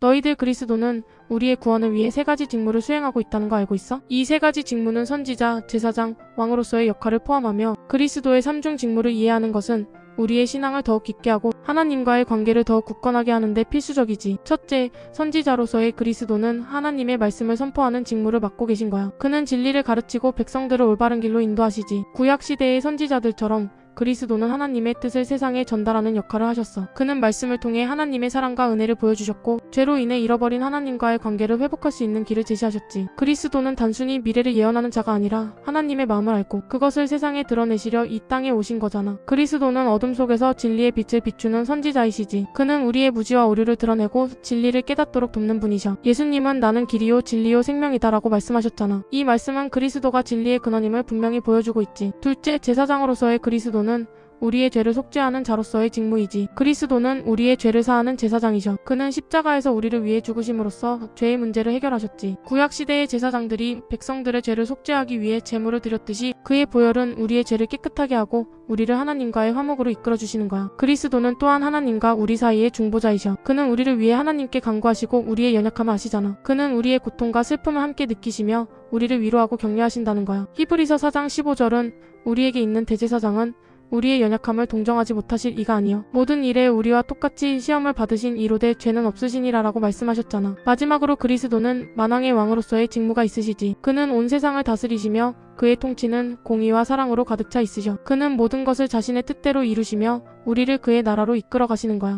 너희들 그리스도는 우리의 구원을 위해 세 가지 직무를 수행하고 있다는 거 알고 있어? 이 세 가지 직무는 선지자, 제사장, 왕으로서의 역할을 포함하며 그리스도의 삼중 직무를 이해하는 것은 우리의 신앙을 더욱 깊게 하고 하나님과의 관계를 더욱 굳건하게 하는데 필수적이지. 첫째, 선지자로서의 그리스도는 하나님의 말씀을 선포하는 직무를 맡고 계신 거야. 그는 진리를 가르치고 백성들을 올바른 길로 인도하시지. 구약 시대의 선지자들처럼 그리스도는 하나님의 뜻을 세상에 전달하는 역할을 하셨어. 그는 말씀을 통해 하나님의 사랑과 은혜를 보여주셨고, 죄로 인해 잃어버린 하나님과의 관계를 회복할 수 있는 길을 제시하셨지. 그리스도는 단순히 미래를 예언하는 자가 아니라 하나님의 마음을 알고 그것을 세상에 드러내시려 이 땅에 오신 거잖아. 그리스도는 어둠 속에서 진리의 빛을 비추는 선지자이시지. 그는 우리의 무지와 오류를 드러내고 진리를 깨닫도록 돕는 분이셔. 예수님은 나는 길이요 진리요 생명이다 라고 말씀하셨잖아. 이 말씀은 그리스도가 진리의 근원임을 분명히 보여주고 있지. 둘째, 제사장으로서의 그리스도는 우리의 죄를 속죄하는 자로서의 직무이지. 그리스도는 우리의 죄를 사하는 제사장이셔. 그는 십자가에서 우리를 위해 죽으심으로써 죄의 문제를 해결하셨지. 구약 시대의 제사장들이 백성들의 죄를 속죄하기 위해 제물을 드렸듯이 그의 보혈은 우리의 죄를 깨끗하게 하고 우리를 하나님과의 화목으로 이끌어 주시는 거야. 그리스도는 또한 하나님과 우리 사이의 중보자이셔. 그는 우리를 위해 하나님께 간구하시고 우리의 연약함을 아시잖아. 그는 우리의 고통과 슬픔을 함께 느끼시며 우리를 위로하고 격려하신다는 거야. 히브리서 4장 15절은 우리에게 있는 대제사장은 우리의 연약함을 동정하지 못하실 이가 아니요 모든 일에 우리와 똑같이 시험을 받으신 이로되 죄는 없으시니라라고 말씀하셨잖아. 마지막으로 그리스도는 만왕의 왕으로서의 직무가 있으시지. 그는 온 세상을 다스리시며 그의 통치는 공의와 사랑으로 가득 차 있으셔. 그는 모든 것을 자신의 뜻대로 이루시며 우리를 그의 나라로 이끌어 가시는 거야.